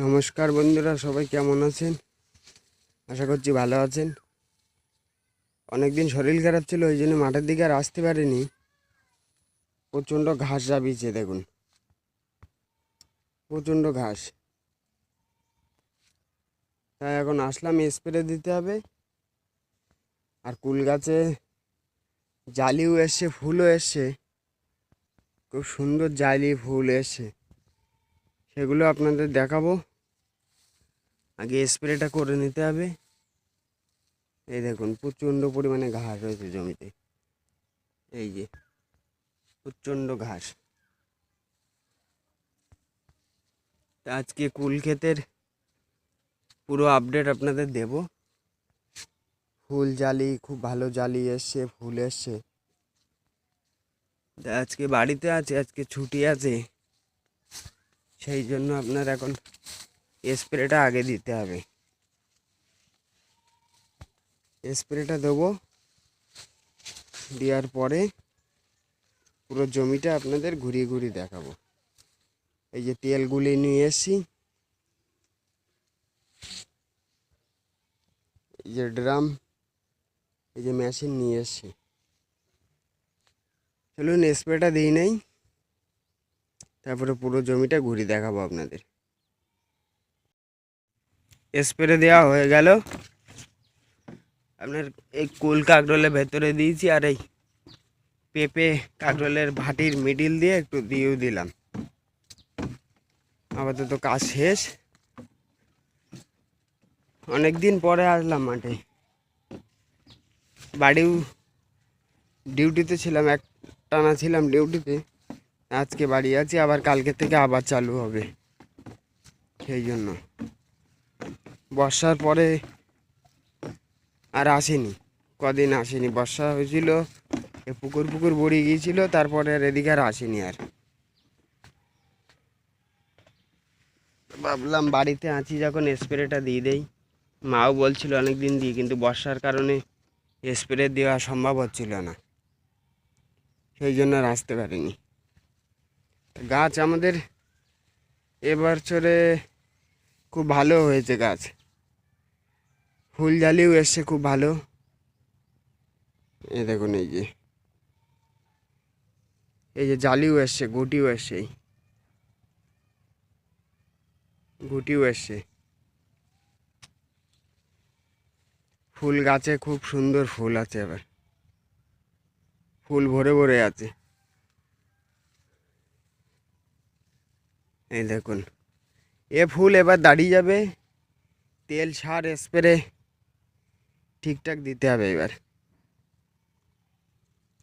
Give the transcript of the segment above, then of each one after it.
নমস্কার বন্ধুরা, সবাই কেমন আছেন? আশা করছি ভালো আছেন। অনেকদিন শরীর খারাপ ছিল, ওই জন্য মাঠের দিকে আর আসতে পারিনি। প্রচণ্ড ঘাস জাবিয়েছে দেখুন। প্রচণ্ড ঘাস। তাই এখন আসলাম, স্প্রে দিতে হবে। আর কুল গাছে জালিও এসছে, ফুলও এসছে। খুব সুন্দর জালি ফুল এসছে। সেগুলো আপনাদের দেখাবো। আগে স্প্রেটা করে নিতে হবে। এই দেখুন, প্রচণ্ড পরিমাণে ঘাস রয়েছে জমিতে। এই যে, প্রচণ্ড ঘাস। আজকে কুল ক্ষেতের পুরো আপডেট আপনাদের দেব। ফুল জালি, খুব ভালো জালি এসছে, ফুল এসছে। আজকে বাড়িতে আছে, আজকে ছুটি আছে। সেই জন্য আপনার এখন স্প্রেটা আগে দিতে হবে। স্প্রেটা দেবো। দেওয়ার পরে পুরো জমিটা আপনাদের ঘুরিয়ে ঘুরিয়ে দেখাবো। এই যে তেলগুলি নিয়ে এসছি। এই যে ড্রাম, এই যে মেশিন নিয়ে এসছি। চলুন স্প্রেটা দিই নাই। তারপরে পুরো জমিটা ঘুরিয়ে দেখাবো আপনাদের। স্প্রে দেওয়া হয়ে গেল। আপনার এই কুল কাকরোলের ভেতরে দিয়েছি আর এই পেঁপে কাকরোলের ভাটির মিডিল দিয়ে একটু দিয়েও দিলাম। আপাতত কাজ শেষ। অনেক দিন পরে আসলাম মাঠে। বাড়িও ডিউটিতে ছিলাম এক টানা ছিলাম ডিউটিতে। আজকে বাড়ি আছি, আবার কালকে থেকে আবার চালু হবে। সেই জন্য। বর্ষার পরে আর আসেনি। কদিন আসেনি। বর্ষা হয়েছিল পুকুর পুকুর বড়িয়ে গিয়েছিল, তারপরে আর এদিকে আর আসেনি আর। ভাবলাম বাড়িতে আছি, যখন স্প্রেটা দিয়ে দেই। মাও বলছিল অনেক দিন দিই কিন্তু বর্ষার কারণে স্প্রে দেওয়া সম্ভব হচ্ছিল না। সেই জন্য আর আসতে পারিনি। গাছ আমাদের এবছরে খুব ভালো হয়েছে গাছ। ফুল জালিও এসছে খুব ভালো। এই দেখুন এই যে। এই যে জালিও এসছে, গুটিও এসছে। গুটিও এসছে। ফুল গাছে খুব সুন্দর ফুল আছে এবার। ফুল ভরে ভরে আছে। এই দেখুন। এ ফুল এবার দাঁড়িয়ে যাবে। তেল, সার, স্প্রে ঠিকঠাক দিতে হবে এবার।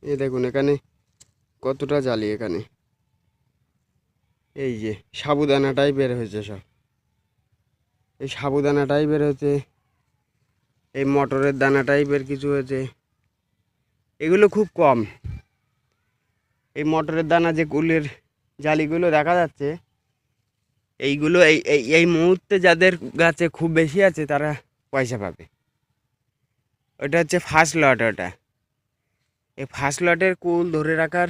এ দেখুন এখানে কতটা জালি এখানে। এই যে সাবুদানাটাই বের হয়েছে সব। এই সাবুদানাটাই বের হয়েছে, এই মটরের দানা টাইপের কিছু হয়েছে। এগুলো খুব কম। এই মটরের দানা যে কুলের জালিগুলো দেখা যাচ্ছে, এইগুলো এই এই এই মুহূর্তে যাদের গাছে খুব বেশি আছে তারা পয়সা পাবে। ওটা হচ্ছে ফার্স্ট লট ওটা। এই ফার্স্ট লটের কুল ধরে রাখার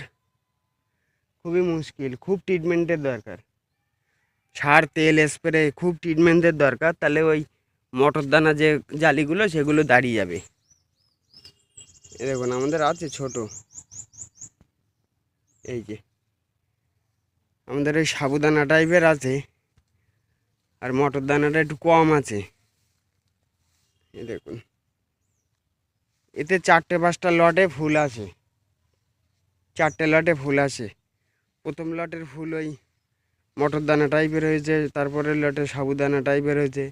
খুবই মুশকিল, খুব ট্রিটমেন্টের দরকার। সার, তেল স্প্রে খুব ট্রিটমেন্টের দরকার, তাহলে ওই মটর দানা যে জালিগুলো, সেগুলো দাঁড়িয়ে যাবে। এ দেখুন, আমাদের আছে ছোট। এই যে, আমাদের ওই সাবুদানা টাইপের আছে, আর মটর দানাটা একটু কম আছে। এ দেখুন। এতে চারটে পাঁচটা লটে ফুল আছে। চারটে লটে ফুল আছে। প্রথম লটের ফুল ওই মটর দানা টাইপের হয়েছে তারপরে লটে সাবুদানা টাইপের হয়েছে।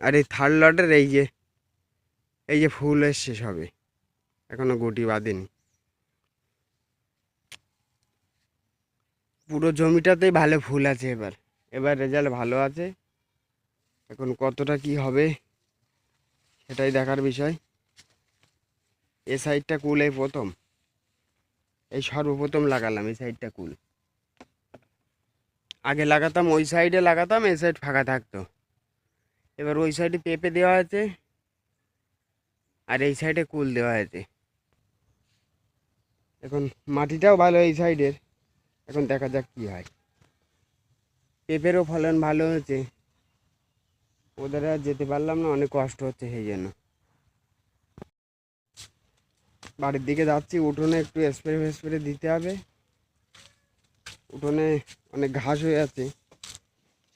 আর এই থার্ড লটের এই যে এই যে ফুল এসছে সবে, এখনও গুটি বাঁধেনি। পুরো জমিটাতেই ভালো ফুল আছে এবার। এবার রেজাল্ট ভালো আছে। এখন কতটা কি হবে, সেটাই দেখার বিষয়। এ সাইডটা কুল, এই প্রথম। এই সর্বপ্রথম লাগালাম এই সাইডটা কুল। আগে লাগাতাম, ওই সাইডে লাগাতাম, এই সাইড ফাঁকা থাকতো। এবার ওই সাইডে পেঁপে দেওয়া আছে, আর এই সাইডে কুল দেওয়া আছে। এখন মাটিটাও ভালো এই সাইডের। এখন দেখা যাক কি হয়। পেঁপেরও ফলন ভালো হয়েছে ওদের আর যেতে পারলাম না, অনেক কষ্ট হচ্ছে সেই জন্য। বাড়ির দিকে যাচ্ছি, উঠোনে একটু স্প্রে ফেস্প্রে দিতে হবে। উঠোনে অনেক ঘাস হয়ে আছে,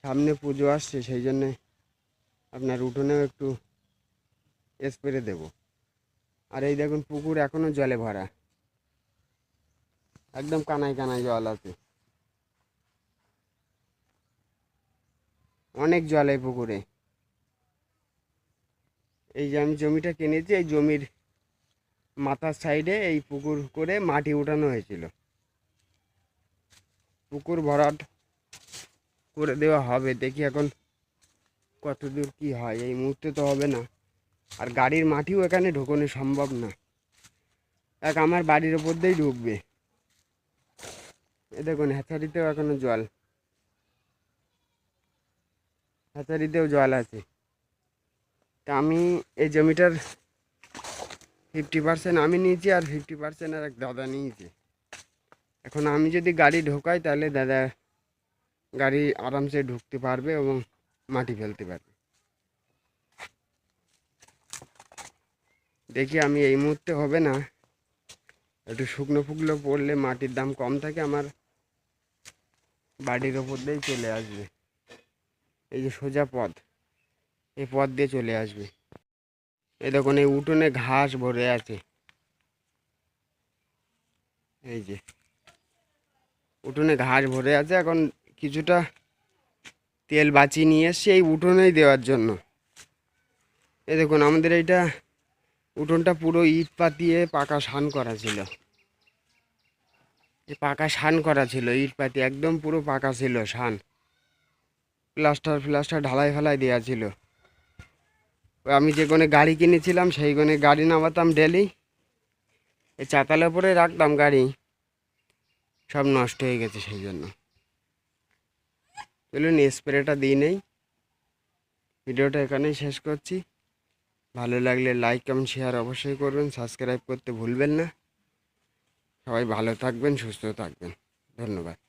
সামনে পুজো আসছে, সেই জন্যে আপনার উঠোনেও একটু স্প্রে দেব। আর এই দেখুন, পুকুর এখনও জলে ভরা। একদম কানায় কানায় জল আছে। অনেক জল এই পুকুরে। এই যে আমি জমিটা কিনেছি, এই জমির মাথার সাইডে এই পুকুর করে মাটি উঠানো হয়েছিল। পুকুর ভরাট করে দেওয়া হবে। দেখি এখন কত দূর কী হয়। এই মুহূর্তে তো হবে না। আর গাড়ির মাটিও এখানে ঢোকানো সম্ভব না। এক আমার বাড়ির ওপর দিয়েই ঢুকবে। এ দেখুন, হ্যাচারিতেও এখনও জল। হ্যাচারিতেও জল আছে। তা আমি এই জমিটার ফিফটি পার্সেন্ট আমি নিয়েছি আর ফিফটি পার্সেন্ট আর এক দাদা নিয়েছে। এখন আমি যদি গাড়ি ঢোকাই তাহলে দাদা গাড়ি আরামসে ঢুকতে পারবে এবং মাটি ফেলতে পারবে। দেখি আমি এই মুহূর্তে হবে না। একটু শুকনো ফুকনো পড়লে মাটির দাম কম থাকে আমার। বাড়ির ওপর দিয়েই চলে আসবে। এই যে সোজা পথ, এই পথ দিয়ে চলে আসবে। এই দেখুন, এই উঠোনে ঘাস ভরে আছে। এই যে, উঠোনে ঘাস ভরে আছে। এখন কিছুটা তেল বাঁচিয়ে নিয়ে এসছি এই উঠোনেই দেওয়ার জন্য। এই দেখুন, আমাদের এইটা উঠোনটা পুরো ইট পাতিয়ে পাকা সান করা ছিল। এই পাকা সান করা ছিল, ইট পাতি, একদম পুরো পাকা ছিল সান প্লাস্টার, ফ্লাস্টার ঢালাই ফালাই দেওয়া ছিল। আমি যে কোণে গাড়ি কিনেছিলাম, সেই কোণে গাড়ি নামাতাম ডেলি। এই চাতালের উপরে রাখতাম গাড়ি। সব নষ্ট হয়ে গেছে সেই জন্য। চলুন স্প্রেটা দিই নেই। ভিডিওটা এখানেই শেষ করছি। ভালো লাগলে লাইক কমেন্ট শেয়ার অবশ্যই করবেন। সাবস্ক্রাইব করতে ভুলবেন না। সবাই ভালো থাকবেন, সুস্থ থাকবেন। ধন্যবাদ।